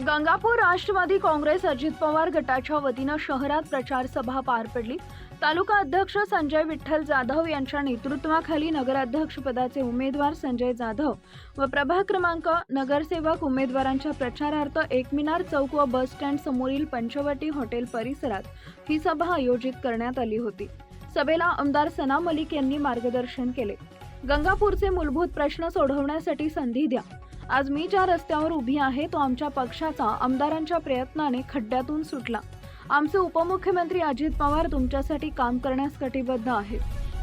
गंगापूर राष्ट्रवादी काँग्रेस अजित पवार गटाच्या वतीनं शहरात प्रचार सभा पार पडली. तालुका अध्यक्ष संजय विठ्ठल जाधव यांच्या नेतृत्वाखाली नगराध्यक्षपदाचे उमेदवार संजय जाधव व प्रभाग क्रमांक नगरसेवक उमेदवारांच्या प्रचारार्थ एकमिनार चौक व बस स्टँड समोरील पंचवटी हॉटेल परिसरात ही सभा आयोजित करण्यात आली होती. सभेला आमदार सना मलिक यांनी मार्गदर्शन केले. गंगापूरचे मूलभूत प्रश्न सोडवण्यासाठी संधी द्या. आज मी ज्या रस्त्यावर उभी आहे तो आमच्या पक्षाचा आमदारांच्या प्रयत्नाने खड्ड्यातून सुटला. आमचे उपमुख्यमंत्री अजित पवार तुमच्यासाठी काम करण्यास कटिबद्ध आहेत.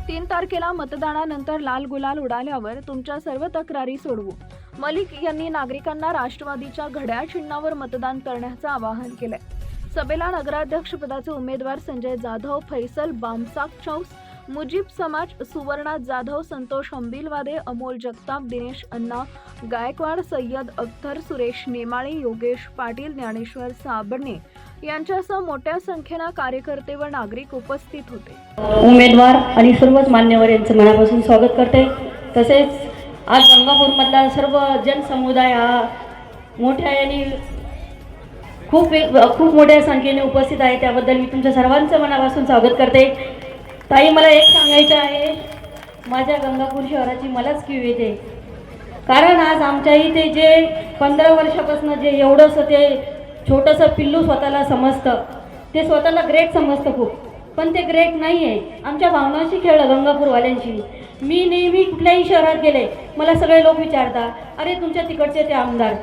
तीन तारखेला मतदानानंतर लाल गुलाल उडाल्यावर तुमच्या सर्व तक्रारी सोडवू. मलिक यांनी नागरिकांना राष्ट्रवादीच्या घड्याळ चिन्हावर मतदान करण्याचं आवाहन केलंय. सभेला नगराध्यक्षपदाचे उमेदवार संजय जाधव फैसल बामसाक चौस मुजीब समाज सुवर्णा जाधव संतोष अंबिलवादे अमोल जगताप दिनेश अण्णा गायकवाड सय्यद अख्तर सुरेश नेमाळे योगेश पाटील ज्ञानेश्वर साबणे यांच्यासह मोठ्या संख्येनं कार्यकर्ते व नागरिक उपस्थित होते. उमेदवार आणि सर्वच मान्यवर यांचं मनापासून स्वागत करते. तसेच आज गंगापूरमधला सर्व जनसमुदाय हा मोठ्या यांनी खूप खूप मोठ्या संख्येने उपस्थित आहे. त्याबद्दल मी तुमच्या सर्वांचं मनापासून स्वागत करते. ताई मला एक सांगायचं आहे. माझ्या गंगापूर शहराची मलाच किव येते. कारण आज आमच्या इथे जे पंधरा वर्षापासून जे एवढंसं ते छोटंसं पिल्लू स्वतःला समजतं. ते स्वतःला ग्रेट समजतं खूप. पण ते ग्रेट नाही आहे आमच्या भावनांशी खेळलं गंगापूरवाल्यांशी. मी नेहमी कुठल्याही शहरात गेले मला सगळे लोक विचारतात अरे तुमच्या तिकडचे ते आमदार.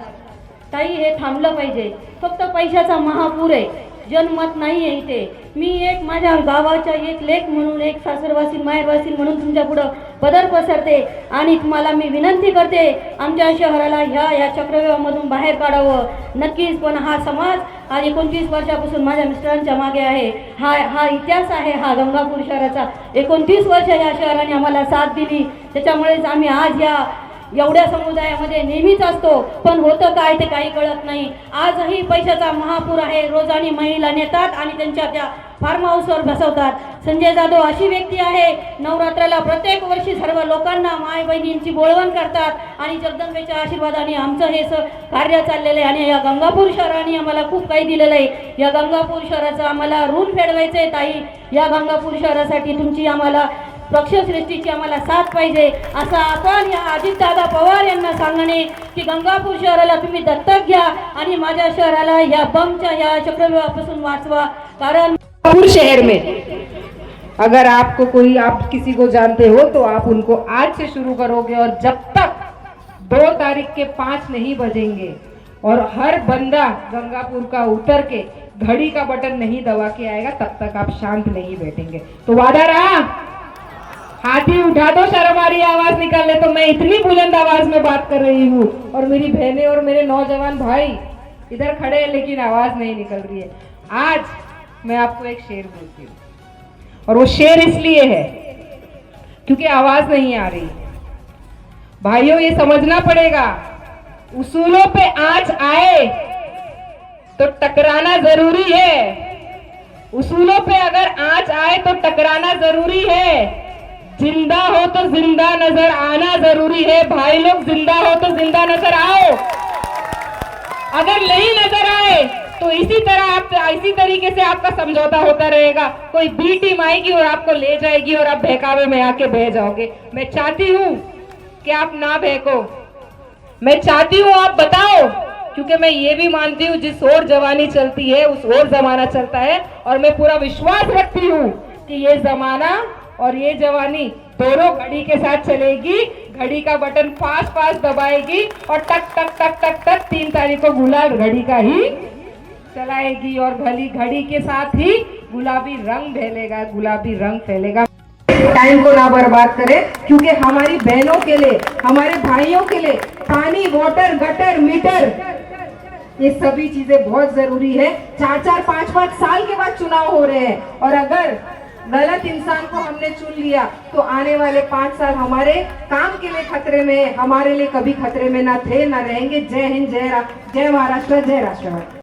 ताई हे थांबलं पाहिजे. फक्त पैशाचा महापूर आहे. जनमत नाही आहे इथे. मी एक माझ्या गावाच्या एक लेख म्हणून एक सासरवासी माहेरवासी म्हणून तुमच्या पुढं पदर पसरते आणि तुम्हाला मी विनंती करते आमच्या शहराला ह्या या चक्रव्यूहामधून बाहेर काढावं. नक्कीच पण हा समाज आज एकोणतीस वर्षापासून माझ्या मिस्टरांच्या मागे आहे. हा हा इतिहास आहे हा गंगापूर शहराचा. एकोणतीस वर्ष या शहराने आम्हाला साथ दिली. त्याच्यामुळेच आम्ही आज या एवढ्या समुदायामध्ये नेहमीच असतो. पण होतं काय ते काही कळत नाही. आजही पैशाचा महापूर आहे. रोजानी महिला नेतात आणि त्यांच्या त्या फार्म हाऊसवर बसवतात. संजय जाधव अशी व्यक्ती आहे. नवरात्राला प्रत्येक वर्षी सर्व लोकांना माय बहिणींची बोळवण करतात आणि जगदंबेच्या आशीर्वादाने आमचं हे स कार्य चाललेलं आहे आणि या गंगापूर शहराने आम्हाला खूप काही दिलेलं आहे. या गंगापूर शहराचं आम्हाला ऋण फेडवायचं आहे ताई. या गंगापूर शहरासाठी तुमची आम्हाला पक्षश्रेष्ठीची आम्हाला साथ पाहिजे. असं आपण या अजितदादा पवार यांना सांगणे की गंगापूर शहराला तुम्ही दत्तक घ्या आणि माझ्या शहराला या बमच्या या चक्रव्यूहापासून वाचवा. कारण कानपुर शहर में अगर आपको कोई आप किसी को जानते हो तो आप उनको आज से शुरू करोगे और जब तक दो तारीख के पाँच नहीं बजेंगे और हर बंदा गंगापुर का उतर के घड़ी का बटन नहीं दबा के आएगा तब तक आप शांत नहीं बैठेंगे। तो वादा रहा? हाथी उठा दो, शर्म आ रही आवाज़ निकालने तो मैं इतनी बुलंद आवाज़ में बात कर रही हूँ। और मेरी बहनें और मेरे नौजवान भाई इधर खड़े हैं, लेकिन आवाज़ नहीं निकल रही है। आज मैं आपको एक शेर बोलती हूँ। और वो शेर इसलिए है, क्योंकि आवाज़ नहीं आ रही। भाइयों, ये समझना पड़ेगा, उसूलों पे आँच आए तो टकराना ज़रूरी है। उसूलों पे अगर आँच आए तो टकराना ज़रूरी है। ज़िंदा हो तो ज़िंदा नज़र आना ज़रूरी है। भाई लोग, ज़िंदा हो तो ज़िंदा नज़र आओ। अगर नहीं नज़र आए तो इसी तरह आप, इसी तरीके से आपका समझौता होता रहेगा। कोई बी टीम आएगी और आपको ले जाएगी और आप बहकावे में आके बह जाओगे। मैं चाहती हूँ कि आप ना बहको। मैं चाहती हूँ आप बताओ, क्योंकि मैं ये भी मानती हूँ, जिस और जवानी चलती है, उस और जमाना चलता है। और मैं पूरा विश्वास रखती हूँ कि ये जमाना और ये जवानी दोनों घड़ी के साथ चलेगी। घड़ी का बटन फास्ट फास्ट दबाएगी और टक टक टक टक टक तीन तारीख को गुलाल घड़ी का ही चलाएगी और भली घड़ी के साथ ही गुलाबी रंग फैलेगा, गुलाबी रंग फैलेगा। टाइम को ना बर्बाद करें, क्योंकि हमारी बहनों के लिए, हमारे भाइयों के लिए पानी वाटर गटर मीटर ये सभी चीज़ें बहुत ज़रूरी है। चार चार पाँच पाँच साल के बाद चुनाव हो रहे हैं। और अगर गलत इंसान को हमने चुन लिया तो आने वाले पाँच साल हमारे काम के लिए खतरे में हमारे लिए कभी खतरे में ना थे, ना रहेंगे। जय हिंद, जय जय महाराष्ट्र, जय राष्ट्रवाद।